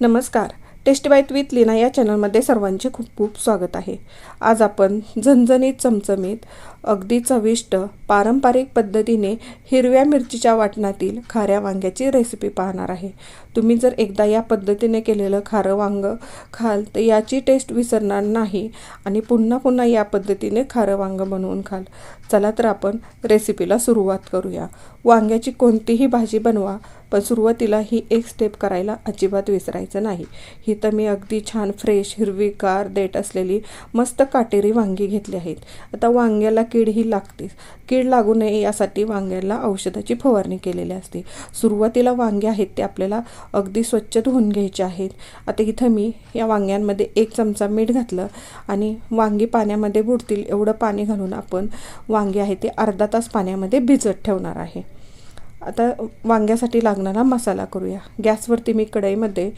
नमस्कार. Taste bite with Leena या चॅनलमध्ये सर्वांचे खूप खूप स्वागत आहे. आज आपण झणझणीत चमचमीत अगदी चविष्ट पारंपरिक पद्धतीने हिरव्या मिरचीच्या वाटणातील खाऱ्या वांग्याची रेसिपी पाहणार आहे. तुम्ही जर एकदा या पद्धतीने केलेलं खारं वांगं खाल तर याची टेस्ट विसरणार नाही आणि पुन्हा पुन्हा या पद्धतीने खारं वांगं बनवून खाल. चला तर आपण रेसिपीला सुरुवात करूया. वांग्याची कोणतीही भाजी बनवा पण सुरुवातीला ही एक स्टेप करायला अजिबात विसरायचं नाही. ही तर मी अगदी छान फ्रेश हिरवीगार देठ असलेली मस्त काटेरी वांगी घेतली आहेत. आता वांग्याला कीड ही लागतेच. कीड लागू नये यासाठी वांग्याला औषधाची फवारणी केलेली असते. सुरुवातीला वांगे आहेत ते आपल्याला अगदी स्वच्छ धुवून घ्यायचे आहेत. आता इथं मी या वांग्यांमध्ये एक चमचा मीठ घातलं आणि वांगी पाण्यामध्ये बुडतील एवढं पाणी घालून आपण वांगे आहे ते अर्धा तास पाण्यामध्ये भिजत ठेवणार आहे. आता वांग्यासाठी लागणारा मसाला करूया. गॅसवरती मी कढईमध्ये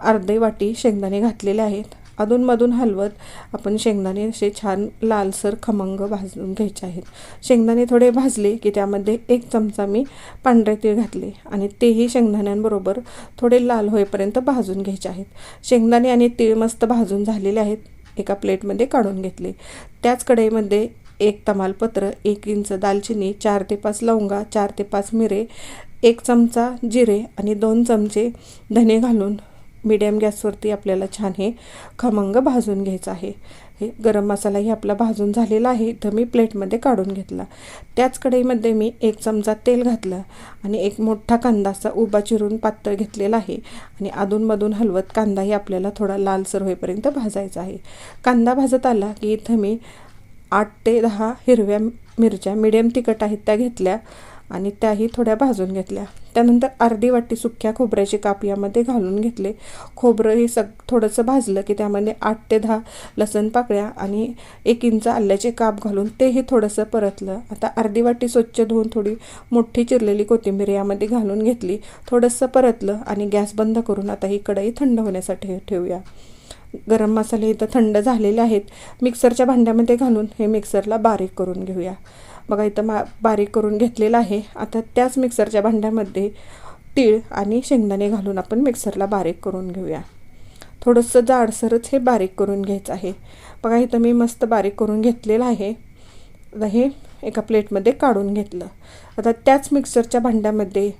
अर्धे वाटी शेंगदाणे घातलेले आहेत. अधूनमधून हलवत आपण शेंगदाणे असे छान लालसर खमंग भाजून घ्यायचे आहेत. शेंगदाणे थोडे भाजले की त्यामध्ये एक चमचा मी पांढरे तीळ घातले आणि तेही शेंगदाण्यांबरोबर थोडे लाल होईपर्यंत भाजून घ्यायचे आहेत. शेंगदाणे आणि तीळ मस्त भाजून झालेले आहेत. एका प्लेटमध्ये काढून घेतले. त्याच कढईमध्ये एक तमालपत्र एक इंच दालचिनी चार ते पाच लवंगा चार ते पाच मिरे एक चमचा जिरे आणि दोन चमचे धने घालून मीडियम गॅसवरती आपल्याला छान हे खमंग भाजून घ्यायचं आहे. हे गरम मसालाही आपला भाजून झालेला आहे. इथं मी प्लेटमध्ये काढून घेतला. त्याच कढईमध्ये मी एक चमचा तेल घातलं आणि एक मोठा कांदाचा उभा चिरून पातळ घेतलेला आहे. आणि अधूनमधून हलवत कांदाही आपल्याला थोडा लालसर होईपर्यंत भाजायचा आहे. कांदा भाजत आला की इथं मी आठ ते दहा हिरव्या मिरच्या मिडियम तिखट आहेत त्या घेतल्या आणि त्याही थोड्या भाजून घेतल्या. त्यानंतर अर्धी वाटी सुक्या खोबऱ्याचे काप यामध्ये घालून घेतले. खोबरं हे सग थोडंसं भाजलं की त्यामध्ये आठ ते दहा लसण पाकळ्या आणि एक इंच आल्याचे काप घालून तेही थोडंसं परतलं. आता अर्धी वाटी स्वच्छ धुवून थोडी मोठी चिरलेली कोथिंबीर यामध्ये घालून घेतली. थोडंसं परतलं आणि गॅस बंद करून आता ही कढई थंड होण्यासाठी ठेवूया. गरम मसाले इथं थंड झालेले आहेत. मिक्सरच्या भांड्यामध्ये घालून हे मिक्सरला बारीक करून घेऊया. बघा इथं मा बारीक करून घेतलेलं आहे. आता त्याच मिक्सरच्या भांड्यामध्ये तीळ आणि शेंगदाणे घालून आपण मिक्सरला बारीक करून घेऊया. थोडंसं जाडसरच हे बारीक करून घ्यायचं आहे. बघा इथं मी मस्त बारीक करून घेतलेलं आहे. हे एका प्लेटमध्ये काढून घेतलं. आता त्याच मिक्सरच्या भांड्यामध्ये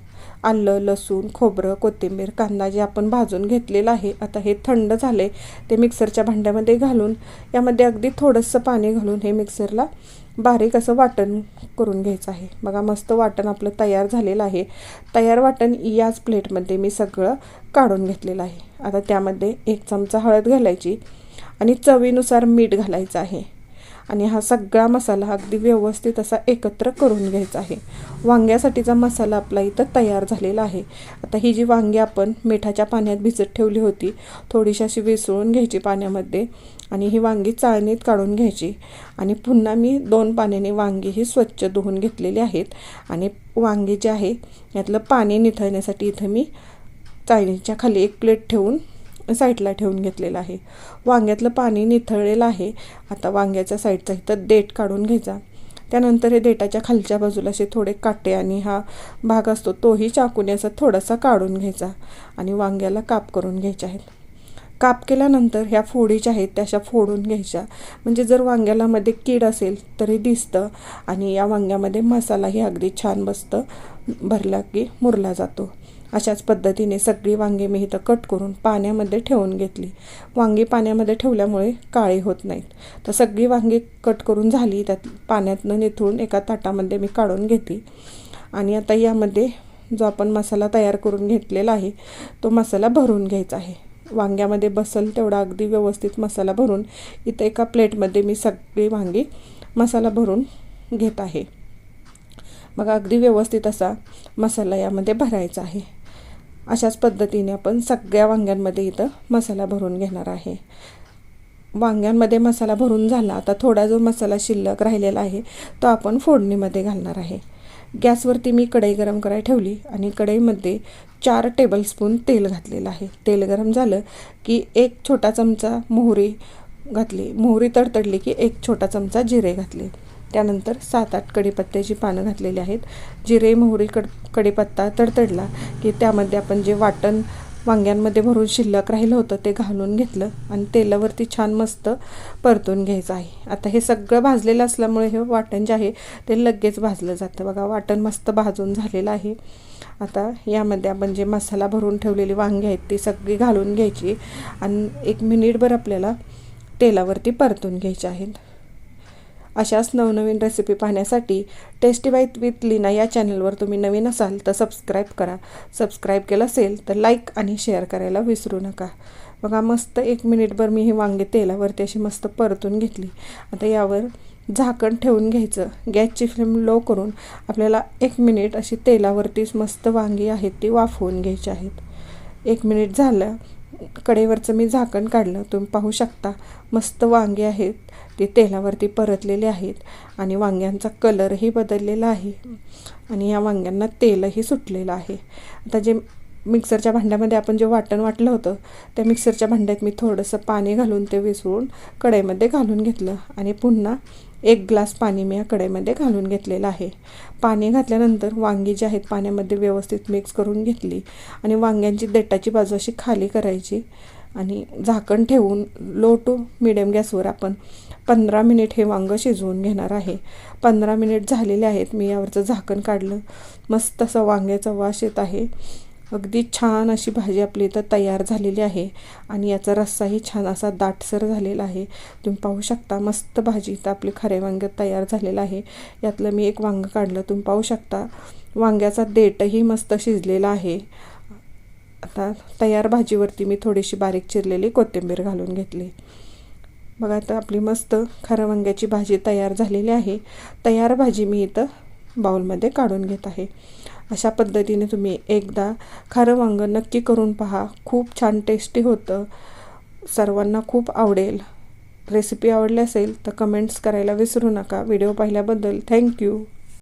आलं लसूण खोबरं कोथिंबीर कांदा जे आपण भाजून घेतलेलं आहे आता हे थंड झाले ते मिक्सरच्या भांड्यामध्ये घालून यामध्ये अगदी थोडंसं पाणी घालून हे मिक्सरला बारीक असं वाटण करून घ्यायचं आहे. बघा मस्त वाटण आपलं तयार झालेलं आहे. तयार वाटण याच प्लेटमध्ये मी सगळं काढून घेतलेलं आहे. आता त्यामध्ये एक चमचा हळद घालायची आणि चवीनुसार मीठ घालायचं आहे. आणि हा सगळा मसाला अगदी व्यवस्थित असा एकत्र करून घ्यायचा आहे. वांग्यासाठीचा मसाला आपला इथं तयार झालेला आहे. आता ही जी वांगी आपण मिठाच्या पाण्यात भिजत ठेवली होती थोडीशी अशी विसळून घ्यायची पाण्यामध्ये आणि ही वांगी चाळणीत काढून घ्यायची. आणि पुन्हा मी दोन पाण्याने वांगी ही स्वच्छ धुवून घेतलेली आहेत आणि वांगी जे आहे यातलं पाणी निथळण्यासाठी इथं मी चाळणीच्या खाली एक प्लेट ठेवून साईडला ठेवून घेतलेलं आहे. वांग्यातलं पाणी निथळलेलं आहे. आता वांग्याच्या साईडचा इथं देठ काढून घ्यायचा. त्यानंतर हे देठाच्या खालच्या बाजूला असे थोडे काटे आणि हा भाग असतो तोही चाकूने असा थोडासा काढून घ्यायचा आणि वांग्याला काप करून घ्यायचे आहेत. काप केल्यानंतर ह्या फोडी ज्या आहेत त्याशा फोडून घ्यायच्या. म्हणजे जर वांग्याला मध्ये कीड असेल तरी दिसतं आणि या वांग्यामध्ये मसालाही अगदी छान बसतं भरला की मुरला जातो. अशाच पद्धतीने सगळी वांगी मी इथं कट करून पाण्यामध्ये ठेवून घेतली. वांगी पाण्यामध्ये ठेवल्यामुळे काळी होत नाहीत. तर सगळी वांगी कट करून झाली त्यात पाण्यातनं निथळून एका ताटामध्ये मी काढून घेतली. आणि आता यामध्ये जो आपण मसाला तयार करून घेतलेला आहे तो मसाला भरून घ्यायचा आहे. वांग्यामध्ये बसल तेवढा अगदी व्यवस्थित मसाला भरून इथं एका प्लेटमध्ये मी सगळी वांगी मसाला भरून घेत आहे. मग अगदी व्यवस्थित असा मसाला यामध्ये भरायचा आहे. अशाच पद्धतीने आपण सगळ्या वांग्यांमध्ये इथं मसाला भरून घेणार आहे. वांग्यांमध्ये मसाला भरून झाला आता थोडा जो मसाला शिल्लक राहिलेला आहे तो आपण फोडणीमध्ये घालणार आहे. गॅसवरती मी कढई गरम करायला ठेवली आणि कढईमध्ये चार टेबलस्पून तेल घातलेलं आहे. तेल गरम झालं की एक छोटा चमचा मोहरी घातली. मोहरी तडतडली की एक छोटा चमचा जिरे घातले. त्यानंतर सात आठ कढीपत्त्याची पानं घातलेली आहेत. जिरे मोहरी कड कढीपत्ता तडतडला की त्यामध्ये आपण जे वाटण वांग्यांमध्ये भरून शिल्लक राहिलं होतं ते घालून घेतलं आणि तेलावरती छान मस्त परतून घ्यायचं आहे. आता हे सगळं भाजलेलं असल्यामुळे हे वाटण जे आहे ते लगेच भाजलं जातं. बघा वाटण मस्त भाजून झालेलं आहे. आता यामध्ये आपण जे मसाला भरून ठेवलेली वांगी आहेत ती सगळी घालून घ्यायची आणि एक मिनिटभर आपल्याला तेलावरती परतून घ्यायचे आहेत. अशाच नवनवीन रेसिपी पाहण्यासाठी टेस्टी बाईत विथ लीना या चॅनलवर तुम्ही नवीन असाल तर सबस्क्राईब करा. सबस्क्राईब केलं असेल तर लाईक आणि शेअर करायला विसरू नका. बघा मस्त एक मिनिटभर मी ही वांगे तेलावरती अशी मस्त परतून घेतली. आता यावर झाकण ठेवून घ्यायचं. गॅसची फ्लेम लो करून आपल्याला एक मिनिट अशी तेलावरतीच मस्त वांगी आहेत ती वाफवून घ्यायची आहेत. एक मिनिट झालं. कडेवरचं मी झाकण काढलं. तुम्ही पाहू शकता मस्त वांगे आहेत. ते तेलावरती परतलेले आहेत आणि वांग्यांचा कलरही बदललेला आहे. आणि या वांग्यांना तेलही सुटलेलं आहे. आता जे मिक्सरच्या भांड्यामध्ये आपण जे वाटण वाटलं होतं त्या मिक्सरच्या भांड्यात मी थोडंसं पाणी घालून ते विसळून कढईमध्ये घालून घेतलं. आणि पुन्हा एक ग्लास पाणी मी या कढईमध्ये घालून घेतलेलं आहे. पाणी घातल्यानंतर वांगी जी आहेत पाण्यामध्ये व्यवस्थित मिक्स करून घेतली आणि वांग्यांची देटाची बाजू अशी खाली करायची आणि झाकण ठेवून लो टू मिडियम गॅसवर आपण पंधरा मिनिट हे वांगं शिजवून घेणार आहे. पंधरा मिनिट झालेले आहेत मी यावरचं झाकण काढलं. मस्त असं वांग्याचा वास येत आहे. अगदी छान अशी भाजी आपली इथं तयार झालेली आहे. आणि याचा रस्साही छान असा दाटसर झालेला आहे. तुम्ही पाहू शकता मस्त भाजी इथं आपली खरे वांग तयार झालेलं आहे. यातलं मी एक वांग काढलं. तुम्ही पाहू शकता वांग्याचा देठही मस्त शिजलेला आहे. आता तयार भाजीवरती मी थोडीशी बारीक चिरलेली कोथिंबीर घालून घेतली. बघा आता आपली मस्त खरं वांग्याची भाजी तयार झालेली आहे. तयार भाजी मी इथं बाउलमध्ये काढून घेत आहे. अशा पद्धतीने तुम्ही एकदा खारं वांगं नक्की करून पहा. खूप छान टेस्टी होतं. सर्वांना खूप आवडेल. रेसिपी आवडली असेल तर कमेंट्स करायला विसरू नका. व्हिडिओ पाहिल्याबद्दल थँक्यू